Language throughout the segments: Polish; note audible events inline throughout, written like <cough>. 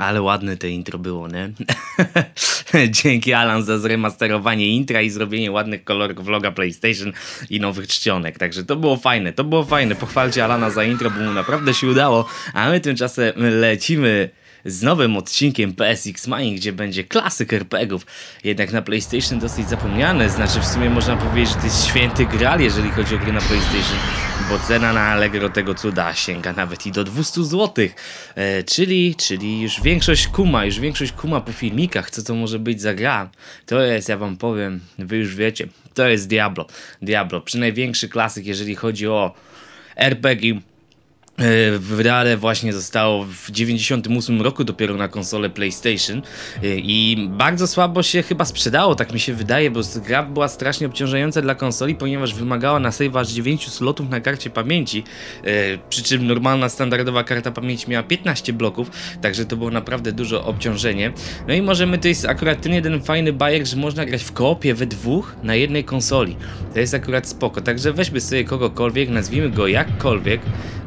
Ale ładne to intro było, nie? <laughs> Dzięki Alan za zremasterowanie intra i zrobienie ładnych kolorów vloga PlayStation i nowych czcionek. Także to było fajne, to było fajne. Pochwalcie Alana za intro, bo mu naprawdę się udało. A my tymczasem lecimy z nowym odcinkiem PSX Mining, gdzie będzie klasyk RPGów. Jednak na PlayStation dosyć zapomniane, znaczy w sumie można powiedzieć, że to jest święty gral, jeżeli chodzi o gry na PlayStation, bo cena na Allegro tego cuda sięga nawet i do 200 zł. E, czyli, czyli już większość kuma, już większość kuma po filmikach, co to może być za gra. To jest, ja wam powiem, wy już wiecie, to jest Diablo. Diablo, przy największy klasyk, jeżeli chodzi o RPG E, wydane właśnie zostało w 98 roku dopiero na konsolę PlayStation e, i bardzo słabo się chyba sprzedało, tak mi się wydaje, bo gra była strasznie obciążająca dla konsoli, ponieważ wymagała na save aż 9 slotów na karcie pamięci, e, przy czym normalna, standardowa karta pamięci miała 15 bloków, także to było naprawdę dużo obciążenie. No i możemy, to jest akurat ten jeden fajny bajek, że można grać w koopie we dwóch na jednej konsoli. To jest akurat spoko, także weźmy sobie kogokolwiek, nazwijmy go jakkolwiek,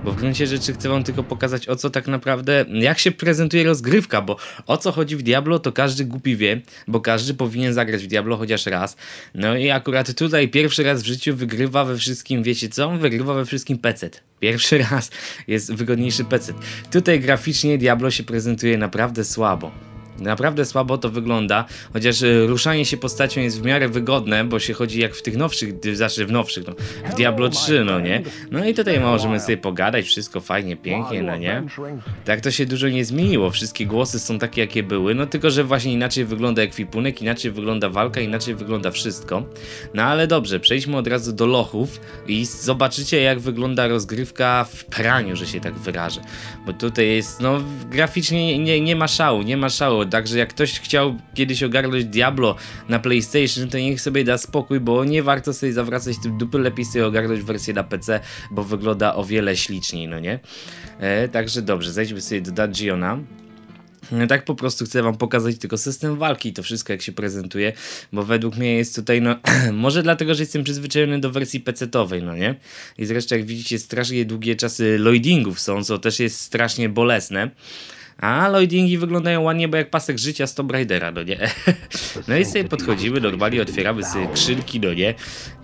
bo w gruncie rzeczy chcę wam tylko pokazać o co tak naprawdę, jak się prezentuje rozgrywka, bo o co chodzi w Diablo to każdy głupi wie, bo każdy powinien zagrać w Diablo chociaż raz. No i akurat tutaj pierwszy raz w życiu wygrywa we wszystkim, wiecie co? Wygrywa we wszystkim PC. Pierwszy <laughs> raz jest wygodniejszy PC. Tutaj graficznie Diablo się prezentuje naprawdę słabo. Naprawdę słabo to wygląda, chociaż e, ruszanie się postacią jest w miarę wygodne, bo się chodzi jak w tych nowszych, znaczy w nowszych, no, w Diablo 3, no nie? No i tutaj możemy sobie pogadać, wszystko fajnie, pięknie, no nie? Tak to się dużo nie zmieniło, wszystkie głosy są takie jakie były, no tylko, że właśnie inaczej wygląda ekwipunek, inaczej wygląda walka, inaczej wygląda wszystko. No ale dobrze, przejdźmy od razu do lochów i zobaczycie jak wygląda rozgrywka w praniu, że się tak wyrażę. Bo tutaj jest, no graficznie nie, nie ma szału, nie ma szału Także jak ktoś chciał kiedyś ogarnąć Diablo na PlayStation, to niech sobie da spokój, bo nie warto sobie zawracać tym dupy, lepiej sobie ogarnąć wersję na PC, bo wygląda o wiele śliczniej, no nie? E, także dobrze, zejdźmy sobie do Dungeona. No tak po prostu chcę wam pokazać tylko system walki, to wszystko jak się prezentuje, bo według mnie jest tutaj, no, <clears throat> może dlatego, że jestem przyzwyczajony do wersji PC-owej, no nie? I zresztą jak widzicie, strasznie długie czasy loadingów są, co też jest strasznie bolesne. A loadingi wyglądają ładnie, bo jak pasek życia z Tomb Raidera, no nie? <laughs> No i sobie podchodzimy, normalnie otwieramy sobie skrzynki, no nie?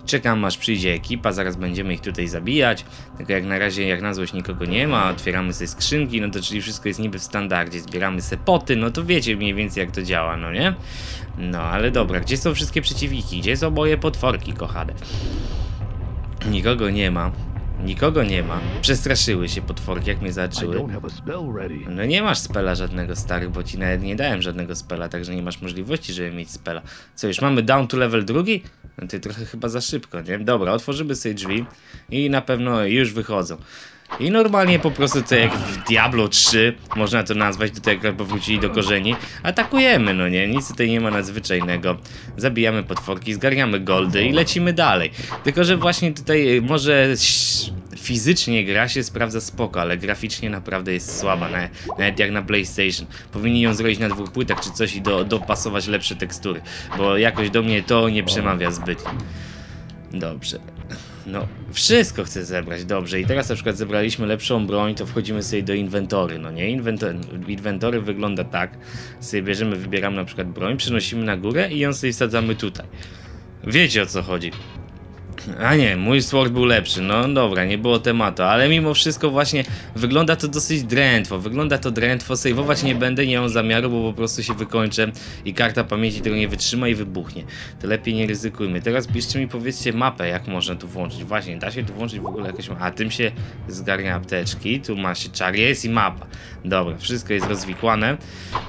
Czekam aż przyjdzie ekipa, zaraz będziemy ich tutaj zabijać. Tylko jak na razie, jak na złość nikogo nie ma, otwieramy sobie skrzynki, no to czyli wszystko jest niby w standardzie. Zbieramy sobie poty, no to wiecie mniej więcej jak to działa, no nie? No ale dobra, gdzie są wszystkie przeciwniki? Gdzie są moje potworki kochane? Nikogo nie ma. Nikogo nie ma. Przestraszyły się potworki, jak mnie zaczęły. No nie masz spela żadnego stary, bo ci nawet nie dałem żadnego spela, także nie masz możliwości, żeby mieć spela. Co, już mamy down to level drugi? No to trochę chyba za szybko, nie? Dobra, otworzymy sobie drzwi i na pewno już wychodzą. I normalnie po prostu to jak w Diablo 3, można to nazwać, tutaj jak powrócili do korzeni, atakujemy, no nie, nic tutaj nie ma nadzwyczajnego. Zabijamy potworki, zgarniamy goldy i lecimy dalej. Tylko, że właśnie tutaj może fizycznie gra się sprawdza spoko, ale graficznie naprawdę jest słaba, nawet jak na PlayStation. Powinni ją zrobić na dwóch płytach czy coś i do, dopasować lepsze tekstury, bo jakoś do mnie to nie przemawia zbyt. Dobrze. No, wszystko chcę zebrać, dobrze. I teraz na przykład zebraliśmy lepszą broń, to wchodzimy sobie do inwentory, no nie? Inwentory, inwentory wygląda tak, sobie bierzemy, wybieramy na przykład broń, przenosimy na górę i ją sobie wsadzamy tutaj. Wiecie o co chodzi. A nie, mój sword był lepszy, no dobra, nie było tematu, ale mimo wszystko właśnie wygląda to dosyć drętwo, wygląda to drętwo, sejwować nie będę, nie mam zamiaru, bo po prostu się wykończę i karta pamięci tego nie wytrzyma i wybuchnie. To lepiej nie ryzykujmy. Teraz piszcie mi powiedzcie mapę, jak można tu włączyć. Właśnie, da się tu włączyć w ogóle jakieś... A, tym się zgarnia apteczki, tu ma się czar, jest i mapa. Dobra, wszystko jest rozwikłane.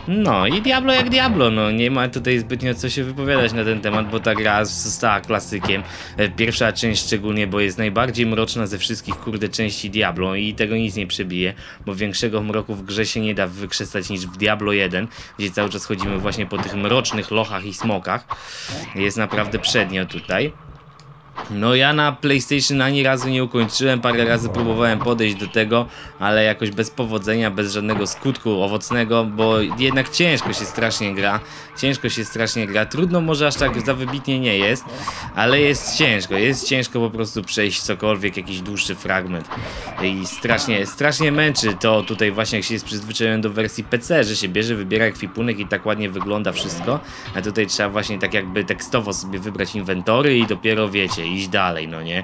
No i Diablo jak Diablo, no nie ma tutaj zbytnio co się wypowiadać na ten temat, bo ta gra została klasykiem. E, pierwsza pierwsza część szczególnie, bo jest najbardziej mroczna ze wszystkich kurde części Diablo i tego nic nie przebije, bo większego mroku w grze się nie da wykrzesać niż w Diablo 1, gdzie cały czas chodzimy właśnie po tych mrocznych lochach i smokach. Jest naprawdę przednio tutaj. No ja na PlayStation ani razu nie ukończyłem, parę razy próbowałem podejść do tego, ale jakoś bez powodzenia, bez żadnego skutku owocnego, bo jednak ciężko się strasznie gra, ciężko się strasznie gra, trudno może aż tak za wybitnie nie jest, ale jest ciężko, jest ciężko po prostu przejść cokolwiek, jakiś dłuższy fragment. I strasznie, strasznie męczy to tutaj właśnie jak się jest przyzwyczajony do wersji PC, że się bierze, wybiera ekwipunek i tak ładnie wygląda wszystko, a tutaj trzeba właśnie tak jakby tekstowo sobie wybrać inwentory i dopiero wiecie, iść dalej, no nie?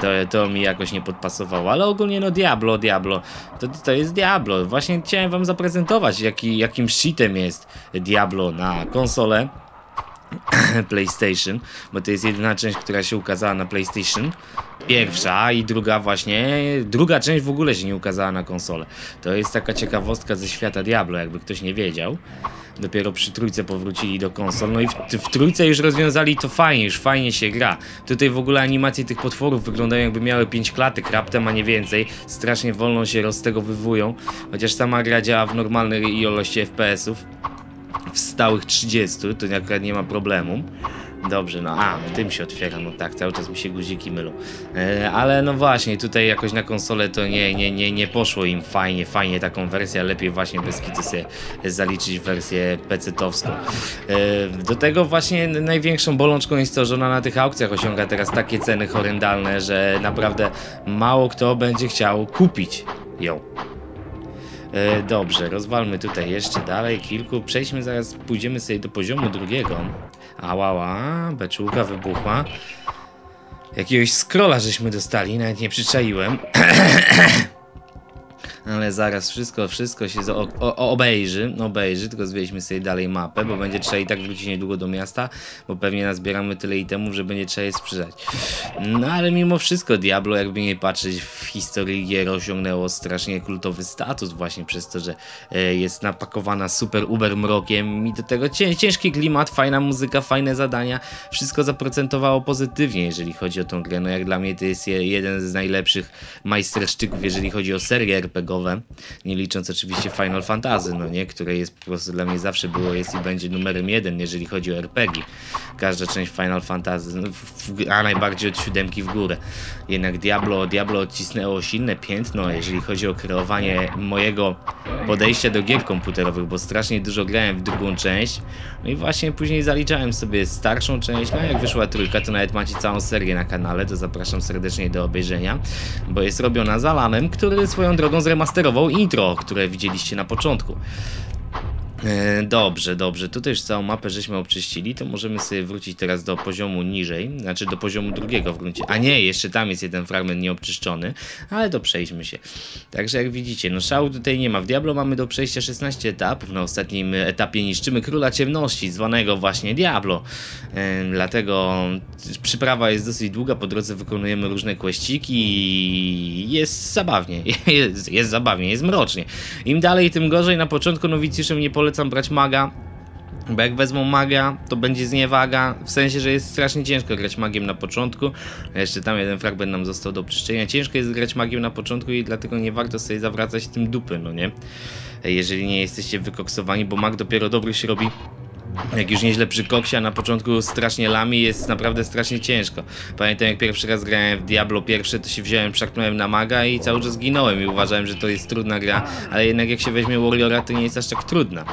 To, to mi jakoś nie podpasowało, ale ogólnie no Diablo, Diablo, to, to jest Diablo. Właśnie chciałem wam zaprezentować, jaki, jakim shitem jest Diablo na konsolę. <clears throat> PlayStation, bo to jest jedyna część, która się ukazała na PlayStation. Pierwsza i druga właśnie, druga część w ogóle się nie ukazała na konsolę. To jest taka ciekawostka ze świata Diablo, jakby ktoś nie wiedział. Dopiero przy trójce powrócili do konsol. No i w, w trójce już rozwiązali to fajnie, już fajnie się gra. Tutaj w ogóle animacje tych potworów wyglądają jakby miały 5 klatek raptem, a nie więcej. Strasznie wolno się roztegowywują. Chociaż sama gra działa w normalnej ilości FPS-ów. W stałych 30, to akurat nie ma problemu. Dobrze, no a, tym się otwiera, no tak, cały czas mi się guziki mylą. E, ale no właśnie, tutaj jakoś na konsolę to nie, nie, nie, nie poszło im fajnie, fajnie taką wersję, lepiej właśnie bez kitu sobie zaliczyć wersję PC-towską. E, do tego właśnie największą bolączką jest to, że ona na tych aukcjach osiąga teraz takie ceny horrendalne, że naprawdę mało kto będzie chciał kupić ją. E, dobrze, rozwalmy tutaj jeszcze dalej kilku. Przejdźmy zaraz, pójdziemy sobie do poziomu drugiego. Ałała, beczułka wybuchła. Jakiegoś scrolla żeśmy dostali, nawet nie przyczaiłem. <clears throat> ale zaraz wszystko, wszystko się obejrzy, obejrzy, tylko zwieźmy sobie dalej mapę, bo będzie trzeba i tak wrócić niedługo do miasta, bo pewnie nazbieramy tyle itemów, że będzie trzeba je sprzedać. No ale mimo wszystko Diablo, jakby nie patrzeć, w historii gier osiągnęło strasznie kultowy status właśnie przez to, że e, jest napakowana super uber mrokiem i do tego ciężki klimat, fajna muzyka, fajne zadania, wszystko zaprocentowało pozytywnie, jeżeli chodzi o tą grę. No jak dla mnie to jest jeden z najlepszych majstersztyków, jeżeli chodzi o serię RPG nie licząc oczywiście Final Fantasy, no nie, które jest po prostu dla mnie zawsze było, jest i będzie numerem jeden, jeżeli chodzi o RPG. Każda część Final Fantasy, no, a najbardziej od siódemki w górę. Jednak Diablo, Diablo odcisnęło silne piętno, jeżeli chodzi o kreowanie mojego podejścia do gier komputerowych, bo strasznie dużo grałem w drugą część, no i właśnie później zaliczałem sobie starszą część, no jak wyszła trójka, to nawet macie całą serię na kanale, to zapraszam serdecznie do obejrzenia, bo jest robiona za Lanem, który swoją drogą zremasterował zremasterował intro, które widzieliście na początku. E, dobrze, dobrze. Tutaj już całą mapę żeśmy obczyścili, to możemy sobie wrócić teraz do poziomu niżej, znaczy do poziomu drugiego w gruncie. A nie, jeszcze tam jest jeden fragment nieobczyszczony, ale to przejdźmy się. Także jak widzicie, no szału tutaj nie ma. W Diablo mamy do przejścia 16 etapów. Na ostatnim etapie niszczymy Króla Ciemności, zwanego właśnie Diablo. E, dlatego przyprawa jest dosyć długa, po drodze wykonujemy różne questyki i jest zabawnie. <laughs> Jest, jest zabawnie, jest mrocznie. Im dalej, tym gorzej. Na początku nowicjuszem nie polecam polecam brać maga, bo jak wezmą maga, to będzie zniewaga, w sensie, że jest strasznie ciężko grać magiem na początku. Jeszcze tam jeden fragment nam został do oczyszczenia. Ciężko jest grać magiem na początku i dlatego nie warto sobie zawracać tym dupy, no nie? Jeżeli nie jesteście wykoksowani, bo mag dopiero dobry się robi jak już nieźle przy koksie, a na początku strasznie lami, jest naprawdę strasznie ciężko. Pamiętam jak pierwszy raz grałem w Diablo pierwsze, to się wziąłem, przaknąłem na maga i cały czas zginąłem i uważałem, że to jest trudna gra, ale jednak jak się weźmie Warriora, to nie jest aż tak trudna.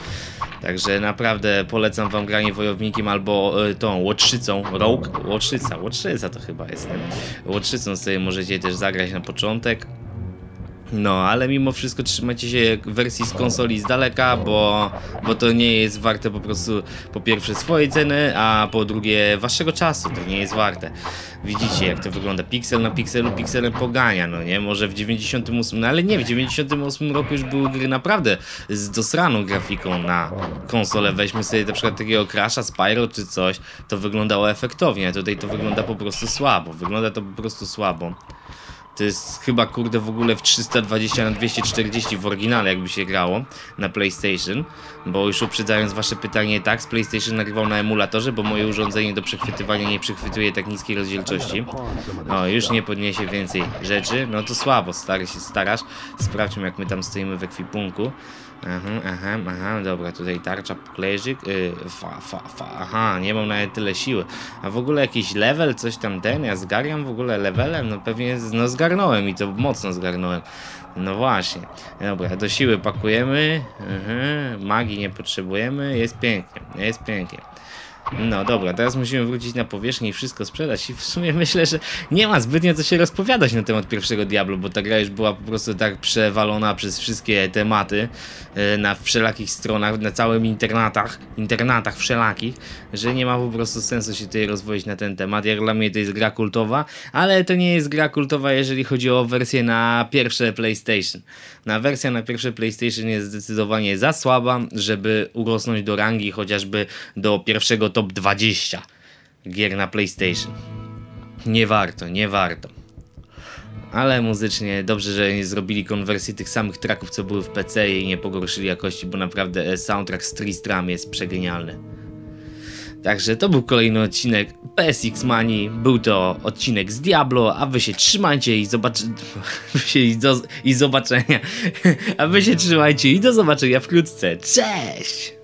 Także naprawdę polecam wam granie wojownikiem albo y, tą łotrzycą, rogue, łotrzyca, łotrzyca to chyba jest, nie? Łotrzycą sobie możecie też zagrać na początek. No, ale mimo wszystko trzymajcie się wersji z konsoli z daleka, bo, bo to nie jest warte po prostu po pierwsze swojej ceny, a po drugie waszego czasu, to nie jest warte. Widzicie jak to wygląda, piksel na pikselu pikselem pogania, no nie? Może w 98, no ale nie, w 98 roku już były gry naprawdę z dosraną grafiką na konsolę. Weźmy sobie na przykład takiego Crasha, Spyro czy coś, to wyglądało efektownie, a tutaj to wygląda po prostu słabo, wygląda to po prostu słabo. To jest chyba kurde w ogóle w 320 na 240 w oryginale jakby się grało na PlayStation, bo już uprzedzając wasze pytanie, tak, z PlayStation nagrywał na emulatorze, bo moje urządzenie do przechwytywania nie przechwytuje tak niskiej rozdzielczości. O, już nie podniesie więcej rzeczy, no to słabo, stary się starasz. Sprawdźmy jak my tam stoimy w ekwipunku. Aha, aha, aha, dobra, tutaj tarcza, puklerzyk, yy, fa, fa, fa, aha, nie mam nawet tyle siły. A w ogóle jakiś level, coś tam ten, ja zgarniam w ogóle levelem? No pewnie, no zgarnąłem i to mocno zgarnąłem. No właśnie, dobra, do siły pakujemy, aha, magii nie potrzebujemy, jest pięknie, jest pięknie. No dobra, teraz musimy wrócić na powierzchnię i wszystko sprzedać i w sumie myślę, że nie ma zbytnio co się rozpowiadać na temat pierwszego Diablo, bo ta gra już była po prostu tak przewalona przez wszystkie tematy e, na wszelakich stronach, na całym internatach, internatach wszelakich, że nie ma po prostu sensu się tutaj rozwoić na ten temat. Jak dla mnie to jest gra kultowa, ale to nie jest gra kultowa, jeżeli chodzi o wersję na pierwsze PlayStation. Na wersja na pierwsze PlayStation jest zdecydowanie za słaba, żeby urosnąć do rangi chociażby do pierwszego top 20 gier na PlayStation. Nie warto, nie warto. Ale muzycznie dobrze, że nie zrobili konwersji tych samych tracków, co były w PC i nie pogorszyli jakości, bo naprawdę e, soundtrack z Tristram jest przegenialny. Także to był kolejny odcinek PSX Money. Był to odcinek z Diablo, a wy się trzymajcie i zobaczycie. <laughs> i, do... i zobaczenia. <laughs> A wy się trzymajcie i do zobaczenia wkrótce. Cześć!